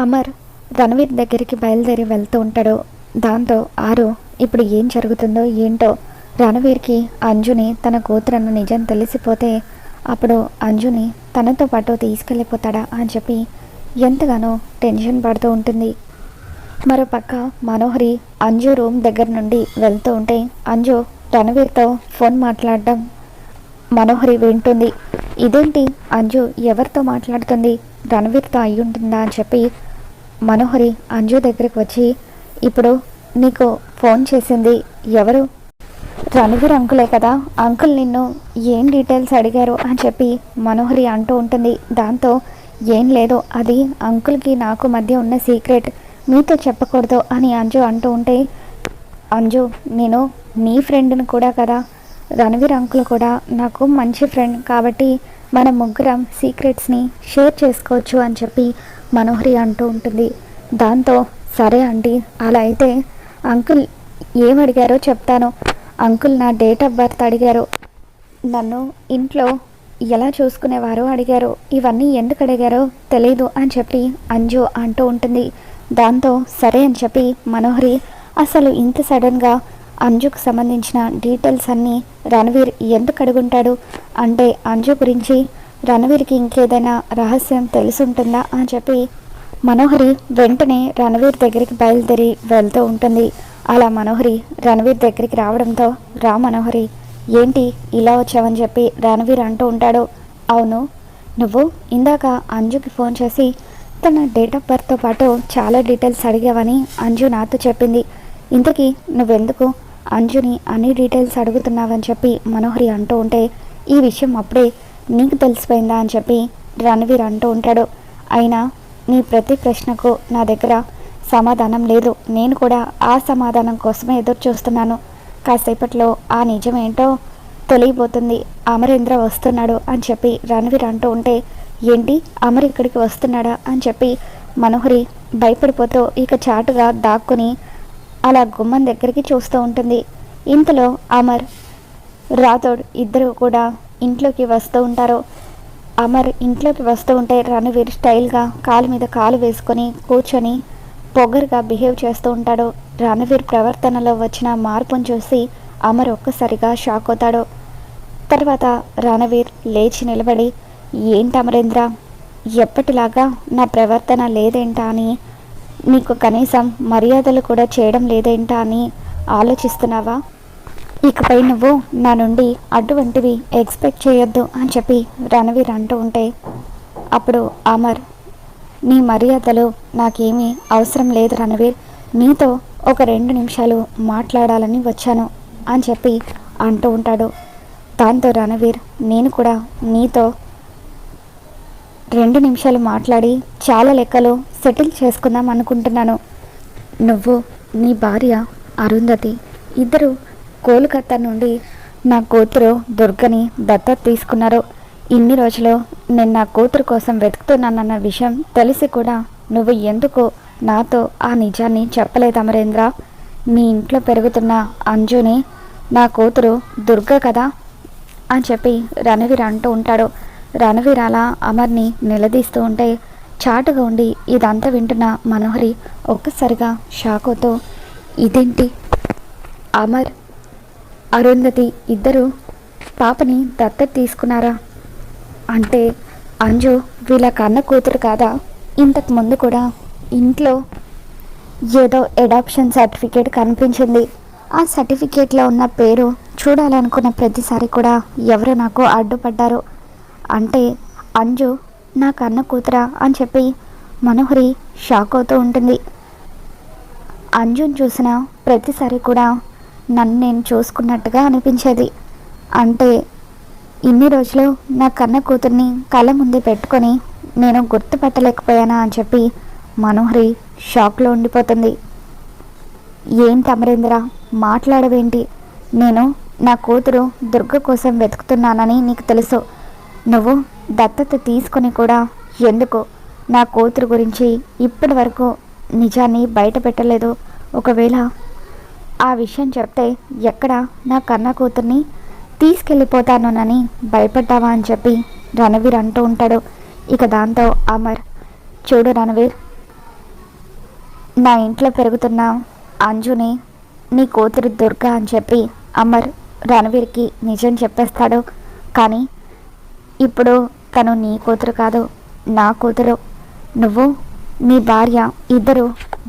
అమర్ రణవీర్ దగ్గరికి బయలుదేరి వెళ్తూ ఉంటాడు. దాంతో ఆరు ఇప్పుడు ఏం జరుగుతుందో ఏంటో రణవీర్కి అంజుని తన కూతురన్న నిజం తెలిసిపోతే అప్పుడు అంజుని తనతో పాటు తీసుకెళ్ళిపోతాడా అని చెప్పి ఎంతగానో టెన్షన్ పడుతూ ఉంటుంది. మరోపక్క మనోహరి అంజు రూమ్ దగ్గర నుండి వెళ్తూ ఉంటే అంజు రణవీర్తో ఫోన్ మాట్లాడడం మనోహరి వింటుంది. ఇదేంటి అంజు ఎవరితో మాట్లాడుతుంది? రణవీర్తో అయి ఉంటుందా అని చెప్పి మనోహరి అంజు దగ్గరికి వచ్చి ఇప్పుడు నీకు ఫోన్ చేసింది ఎవరు? రణవీర్ అంకులే కదా. అంకుల్ నిన్ను ఏం డీటెయిల్స్ అడిగారు? అని చెప్పి మనోహరి అంటూ ఉంటుంది. దాంతో ఏం లేదు అది అంకుల్కి నాకు మధ్య ఉన్న సీక్రెట్. మీతో చెప్పకూడదు అని అంజు అంటూ ఉంటే అంజు నేను నీ ఫ్రెండ్ని కూడా కదా. రణవీర్ అంకుల్ కూడా నాకు మంచి ఫ్రెండ్ కాబట్టి మన ముగ్గురం సీక్రెట్స్ని షేర్ చేసుకోవచ్చు అని చెప్పి మనోహరి అంటూ ఉంటుంది. దాంతో సరే అండి అలా అయితే అంకుల్ ఏం అడిగారో చెప్తాను. అంకుల్ నా డేట్ ఆఫ్ బర్త్ అడిగారు. నన్ను ఇంట్లో ఎలా చూసుకునేవారో అడిగారు. ఇవన్నీ ఎందుకు అడిగారో తెలీదు అని చెప్పి అంజు అంటూ ఉంటుంది. దాంతో సరే అని చెప్పి మనోహరి అసలు ఇంత సడన్గా అంజుకు సంబంధించిన డీటెయిల్స్ అన్నీ రణవీర్ ఎందుకు అడుగుంటాడు అంటే అంజు గురించి రణవీర్కి ఇంకేదైనా రహస్యం తెలుసుంటుందా అని చెప్పి మనోహరి వెంటనే రణవీర్ దగ్గరికి బయలుదేరి వెళ్తూ ఉంటుంది. అలా మనోహరి రణవీర్ దగ్గరికి రావడంతో రా మనోహరి ఏంటి ఇలా వచ్చావని చెప్పి రణవీర్ అంటూ ఉంటాడు. అవును నువ్వు ఇందాక అంజుకి ఫోన్ చేసి తన డేట్ ఆఫ్ బర్త్తో పాటు చాలా డీటెయిల్స్ అడిగావని అంజు నాతో చెప్పింది. ఇంతకీ నువ్వెందుకు అంజుని అన్ని డీటెయిల్స్ అడుగుతున్నావని చెప్పి మనోహరి అంటూ ఉంటే ఈ విషయం అప్పుడే నీకు తెలిసిపోయిందా అని చెప్పి రణవీర్ అంటూ ఉంటాడు. అయినా నీ ప్రతి ప్రశ్నకు నా దగ్గర సమాధానం లేదు. నేను కూడా ఆ సమాధానం కోసమే ఎదురు చూస్తున్నాను. కాసేపట్లో ఆ నిజం ఏంటో తెలియబోతుంది. అమరేంద్ర వస్తున్నాడు అని చెప్పి రణవీర్ అంటూ ఉంటే ఏంటి? అమర్ ఇక్కడికి వస్తున్నాడా? అని చెప్పి మనోహరి భయపడిపోతూ ఇక చాటుగా దాక్కుని అలా గుమ్మం దగ్గరికి చూస్తూ ఉంటుంది. ఇంతలో అమర్ రాథోడ్ ఇద్దరు కూడా ఇంట్లోకి వస్తూ ఉంటారు. అమర్ ఇంట్లోకి వస్తూ ఉంటే రణవీర్ స్టైల్గా కాలు మీద కాలు వేసుకొని కూర్చొని పొగరుగా బిహేవ్ చేస్తూ ఉంటాడు. రణవీర్ ప్రవర్తనలో వచ్చిన మార్పును చూసి అమర్ ఒక్కసారిగా షాక్ అవుతాడు. తర్వాత రణవీర్ లేచి నిలబడి ఏంటి అమరేంద్ర? ఎప్పటిలాగా నా ప్రవర్తన లేదేంటా అని? నీకు కనీసం మర్యాదలు కూడా చేయడం లేదేంటా అని ఆలోచిస్తున్నావా? ఇకపై నువ్వు నా నుండి అటువంటివి ఎక్స్పెక్ట్ చేయొద్దు అని చెప్పి రణవీర్ అంటూ ఉంటే అప్పుడు అమర్ నీ మర్యాదలు నాకేమీ అవసరం లేదు రణవీర్. నీతో ఒక రెండు నిమిషాలు మాట్లాడాలని వచ్చాను అని చెప్పి అంటూ ఉంటాడు. దాంతో రణవీర్ నేను కూడా నీతో రెండు నిమిషాలు మాట్లాడి చాలా లెక్కలు సెటిల్ చేసుకుందాం అనుకుంటున్నాను. నువ్వు నీ భార్య అరుంధతి. ఇద్దరు కోల్కతా నుండి నా కూతురు దుర్గని దత్తత తీసుకున్నారు. ఇన్ని రోజులు నేను నా కూతురు కోసం వెతుకుతున్నానన్న విషయం తెలిసి కూడా నువ్వు ఎందుకు నాతో ఆ నిజాన్ని చెప్పలేదు అమరేంద్ర? మీ ఇంట్లో పెరుగుతున్న అంజుని నా కూతురు దుర్గ కదా? అని చెప్పి రణవీర్ అంటూ ఉంటాడు. రణవీర్ అలా అమర్ని నిలదీస్తూ ఉంటే చాటుగా ఉండి ఇదంతా వింటున్న మనోహరి ఒక్కసారిగా షాక్ అవుతూ ఇదేంటి? అమర్ అరుంధతి ఇద్దరు పాపని దత్తత తీసుకున్నారా? అంటే అంజు వీళ్ళ కన్న కూతురు కాదా? ఇంతకు ముందు కూడా ఇంట్లో ఏదో అడాప్షన్ సర్టిఫికేట్ కనిపించింది. ఆ సర్టిఫికేట్లో ఉన్న పేరు చూడాలనుకున్న ప్రతిసారి కూడా ఎవరు నాకు అడ్డుపడ్డారు. అంటే అంజు నా కన్న కూతురా అని చెప్పి మనోహరి షాక్ అవుతూ ఉంటుంది. అంజుని చూసిన ప్రతిసారి కూడా నన్ను నేను చూసుకున్నట్టుగా అనిపించేది. అంటే ఇన్ని రోజులు నా కన్న కూతుర్ని కళ్ళ ముందే పెట్టుకొని నేను గుర్తుపట్టలేకపోయానా అని చెప్పి మనోహరి షాక్లో ఉండిపోతుంది. ఏంటి అమరేంద్ర మాట్లాడవేంటి? నేను నా కూతురు దుర్గ కోసం వెతుకుతున్నానని నీకు తెలుసు. నువ్వు దత్తత తీసుకొని కూడా ఎందుకు నా కూతురు గురించి ఇప్పటి వరకు నిజాన్ని బయట పెట్టలేదు? ఒకవేళ ఆ విషయం చెప్తే ఎక్కడ నా కన్న కూతుర్ని తీసుకెళ్ళిపోతానోనని భయపడ్డావా అని చెప్పి రణవీర్ అంటూ ఉంటాడు. ఇక దాంతో అమర్ చూడు రణవీర్ నా ఇంట్లో పెరుగుతున్న అంజుని నీ కూతురు దుర్గా అని చెప్పి అమర్ రణవీర్కి నిజం చెప్పేస్తాడు. కానీ ఇప్పుడు తను నీ కూతురు కాదు నా కూతురు. నువ్వు నీ భార్య ఇద్దరు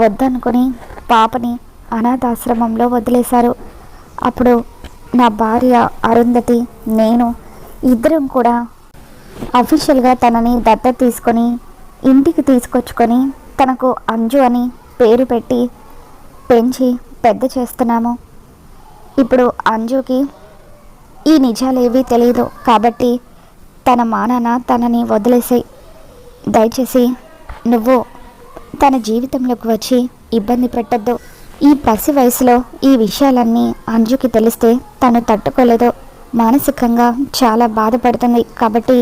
వద్దనుకొని పాపని అనాథాశ్రమంలో వదిలేశారు. అప్పుడు నా భార్య అరుంధతి నేను ఇద్దరం కూడా అఫీషియల్గా తనని దత్త తీసుకొని ఇంటికి తీసుకొచ్చుకొని తనకు అంజు అని పేరు పెట్టి పెంచి పెద్ద చేస్తున్నాము. ఇప్పుడు అంజుకి ఈ నిజాలేవీ తెలియదు కాబట్టి తన మానాన తనని వదిలేసాయి దయచేసి నువ్వు తన జీవితంలోకి వచ్చి ఇబ్బంది పెట్టద్దు. ఈ పసి వయసులో ఈ విషయాలన్నీ అంజుకి తెలిస్తే తను తట్టుకోలేదు మానసికంగా చాలా బాధపడుతుంది. కాబట్టి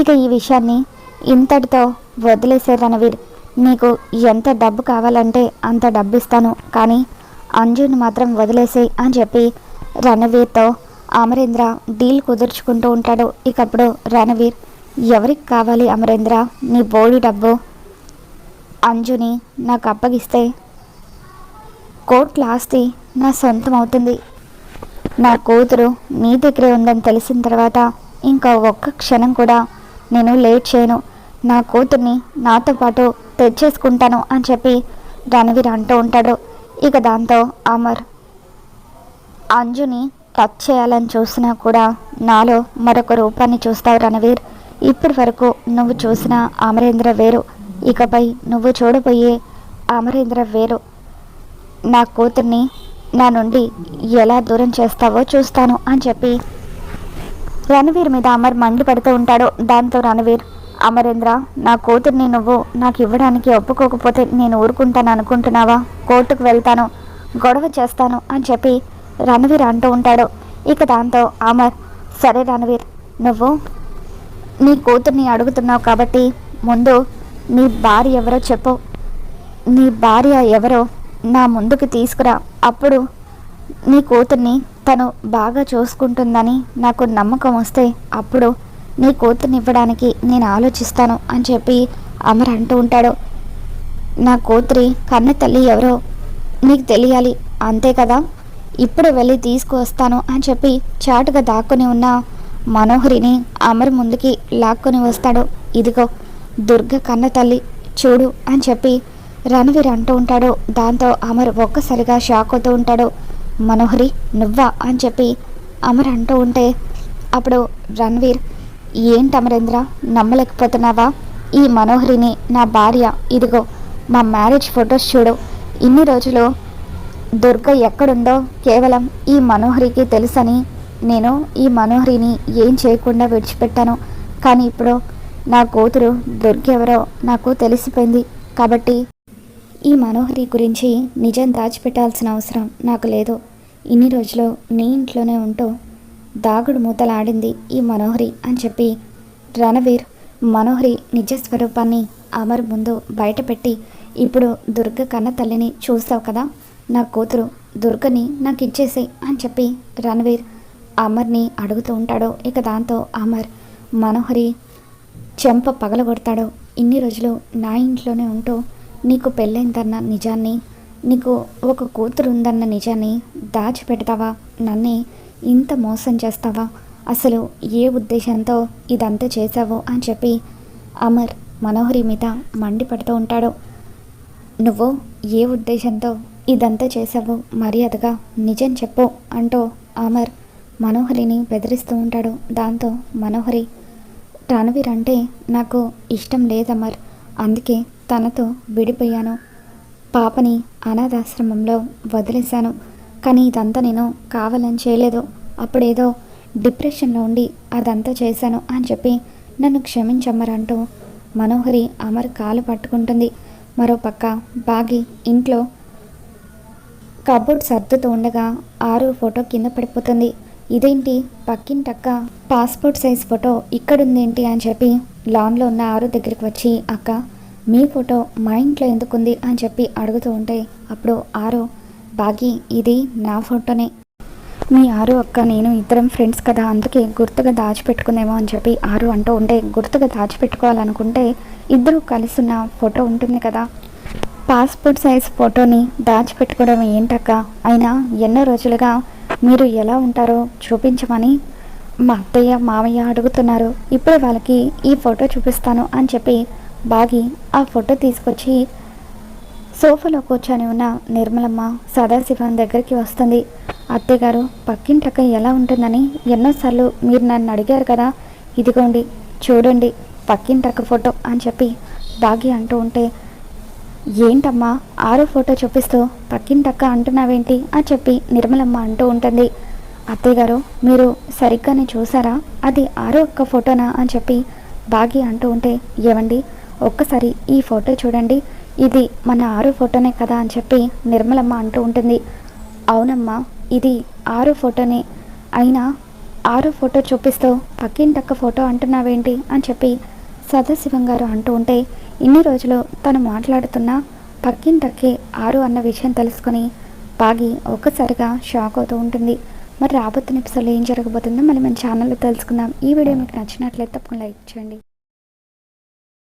ఇక ఈ విషయాన్ని ఇంతటితో వదిలేసే రణవీర్. నీకు ఎంత డబ్బు కావాలంటే అంత డబ్బు ఇస్తాను కానీ అంజుని మాత్రం వదిలేసేయి అని చెప్పి రణవీర్తో అమరేంద్ర డీల్ కుదుర్చుకుంటూ ఉంటాడు. ఇకప్పుడు రణవీర్ ఎవరికి కావాలి అమరేంద్ర? నీ బోడి డబ్బు. అంజుని నాకు అప్పగిస్తే కోట్ల ఆస్తి నా సొంతం అవుతుంది నా కూతురు నీ దగ్గరే ఉందని తెలిసిన తర్వాత ఇంకా ఒక్క క్షణం కూడా నేను లేట్ చేయను. నా కూతుర్ని నాతో పాటు తెచ్చేసుకుంటాను అని చెప్పి రణవీర్ అంటూ ఉంటాడు. ఇక దాంతో అమర్ అంజుని కట్ చేయాలని చూసినా కూడా నాలో మరొక రూపాన్ని చూస్తావు రణవీర్. ఇప్పటి వరకు నువ్వు చూసిన అమరేంద్ర వేరు. ఇకపై నువ్వు చూడబోయే అమరేంద్ర వేరు. నా కూతుర్ని నా నుండి ఎలా దూరం చేస్తావో చూస్తాను అని చెప్పి. రణవీర్ మీద అమర్ మండిపడుతూ ఉంటాడు. దాంతో రణవీర్ అమరేంద్ర నా కూతుర్ని నువ్వు నాకు ఇవ్వడానికి ఒప్పుకోకపోతే నేను ఊరుకుంటాను అనుకుంటున్నావా? కోర్టుకు వెళ్తాను గొడవ చేస్తాను అని చెప్పి రణవీర్ అంటూ ఉంటాడు. ఇక దాంతో అమర్ సరే రణవీర్ నువ్వు నీ కూతుర్ని అడుగుతున్నావు కాబట్టి ముందు నీ భార్య ఎవరో చెప్పు. నీ భార్య ఎవరో నా ముందుకు తీసుకురా. అప్పుడు నీ కూతుర్ని తను బాగా చూసుకుంటుందని నాకు నమ్మకం వస్తే అప్పుడు నీ కూతుర్ని ఇవ్వడానికి నేను ఆలోచిస్తాను అని చెప్పి అమర్ అంటూ ఉంటాడు. నా కూతురి కన్న తల్లి ఎవరో నీకు తెలియాలి అంతే కదా? ఇప్పుడు వెళ్ళి తీసుకువస్తాను అని చెప్పి చాటుగా దాక్కుని ఉన్న మనోహరిని అమర్ ముందుకి లాక్కొని వస్తాడు. ఇదిగో దుర్గ కన్న తల్లి చూడు అని చెప్పి రణవీర్ అంటూ ఉంటాడు. దాంతో అమర్ ఒక్కసారిగా షాక్ అవుతూ ఉంటాడు. మనోహరి నువ్వా? అని చెప్పి అమర్ అంటూ ఉంటే అప్పుడు రణవీర్ ఏంటి అమరేంద్ర నమ్మలేకపోతున్నావా? ఈ మనోహరిని నా భార్య ఇదిగో మా మ్యారేజ్ ఫొటోస్ చూడు. ఇన్ని రోజులు దుర్గ ఎక్కడుందో కేవలం ఈ మనోహరికి తెలుసని నేను ఈ మనోహరిని ఏం చేయకుండా విడిచిపెట్టాను. కానీ ఇప్పుడు నా కూతురు దుర్గ ఎవరో నాకు తెలిసిపోయింది. కాబట్టి ఈ మనోహరి గురించి నిజం దాచిపెట్టాల్సిన అవసరం నాకు లేదు. ఇన్ని రోజులు నీ ఇంట్లోనే ఉంటూ దాగుడు మూతలాడింది ఈ మనోహరి అని చెప్పి రణవీర్ మనోహరి నిజ స్వరూపాన్ని అమర్ ముందు బయటపెట్టి ఇప్పుడు దుర్గ కన్న తల్లిని చూస్తావు కదా నా కూతురు దుర్గని నాకు ఇచ్చేసేయ్ అని చెప్పి రణవీర్ అమర్ని అడుగుతూ ఉంటాడు. ఇక దాంతో అమర్ మనోహరి చెంప పగలగొడతాడు. ఇన్ని రోజులు నా ఇంట్లోనే ఉంటూ నీకు పెళ్ళైందన్న నిజాన్ని నీకు ఒక కూతురు ఉందన్న నిజాన్ని దాచిపెడతావా నన్నే? ఇంత మోసం చేస్తావా? అసలు ఏ ఉద్దేశంతో ఇదంతా చేశావు అని చెప్పి అమర్ మనోహరి మీద మండిపడుతూ ఉంటాడు. నువ్వు ఏ ఉద్దేశంతో ఇదంతా చేశావు మర్యాదగా నిజం చెప్పు అంటూ అమర్ మనోహరిని బెదిరిస్తూ ఉంటాడు. దాంతో మనోహరి రణవీర్ అంటే నాకు ఇష్టం లేదమర్. అందుకే తనతో విడిపోయాను. పాపని అనాథాశ్రమంలో వదిలేశాను. కానీ ఇదంతా నేను కావాలని చేయలేదు. అప్పుడేదో డిప్రెషన్లో ఉండి అదంతా చేశాను అని చెప్పి నన్ను క్షమించమ్మరంటూ మనోహరి అమర్ కాలు పట్టుకుంటుంది. మరోపక్క బాగి ఇంట్లో కబోర్డ్ సర్దుతూ ఉండగా ఆరు ఫోటో కింద పడిపోతుంది. ఇదేంటి? పక్కింటక్క పాస్పోర్ట్ సైజ్ ఫోటో ఇక్కడుందేంటి అని చెప్పి లాన్లో ఉన్న ఆరు దగ్గరికి వచ్చి అక్క మీ ఫోటో మా ఇంట్లో ఎందుకుంది? అని చెప్పి అడుగుతూ ఉంటే అప్పుడు ఆరు బాగి ఇది నా ఫోటోనే. మీ ఆరు అక్క నేను ఇద్దరం ఫ్రెండ్స్ కదా అందుకే గుర్తుగా దాచిపెట్టుకుందేమో? అని చెప్పి ఆరు అంటూ ఉంటే గుర్తుగా దాచిపెట్టుకోవాలనుకుంటే ఇద్దరు కలిసి ఉన్న ఫోటో ఉంటుంది కదా. పాస్పోర్ట్ సైజ్ ఫోటోని దాచిపెట్టుకోవడం ఏంటక్క? అయినా ఎన్నో రోజులుగా మీరు ఎలా ఉంటారో చూపించమని మా అత్తయ్య మామయ్య అడుగుతున్నారు. ఇప్పుడు వాళ్ళకి ఈ ఫోటో చూపిస్తాను అని చెప్పి బాగి ఆ ఫోటో తీసుకొచ్చి సోఫాలో కూర్చొని ఉన్న నిర్మలమ్మ సదాశివం దగ్గరికి వస్తుంది. అత్తయ్య పక్కింటక్క ఎలా ఉంటుందని ఎన్నోసార్లు మీరు నన్ను అడిగారు కదా ఇదిగోండి చూడండి పక్కింటక్క ఫోటో అని చెప్పి బాగి అంటూ ఉంటే ఏంటమ్మా ఆరో ఫోటో చూపిస్తూ పక్కింటక్క అంటున్నావేంటి? అని చెప్పి నిర్మలమ్మ అంటూ ఉంటుంది. అత్తయ్య గారు మీరు సరిగ్గానే చూసారా? అది ఆరో ఒక్క ఫోటోనా? అని చెప్పి బాగి అంటూ ఉంటే ఏవండి ఒక్కసారి ఈ ఫోటో చూడండి. ఇది మన ఆరు ఫోటోనే కదా అని చెప్పి నిర్మలమ్మ అంటూ ఉంటుంది. అవునమ్మా ఇది ఆరు ఫోటోనే. అయినా ఆరు ఫోటో చూపిస్తూ పక్కింటక్క ఫోటో అంటున్నావేంటి అని చెప్పి సదాశివం గారు అంటూ ఉంటే ఇన్ని రోజులు తను మాట్లాడుతున్న పక్కింటక్కే ఆరు అన్న విషయం తెలుసుకొని బాగి ఒక్కసారిగా షాక్ అవుతూ ఉంటుంది. మరి రాబోతున్న ఎపిసోడ్లో ఏం జరగబోతుందో మళ్ళీ మన ఛానల్లో తెలుసుకుందాం. ఈ వీడియో మీకు నచ్చినట్లయితే తప్పకుండా లైక్ చేయండి.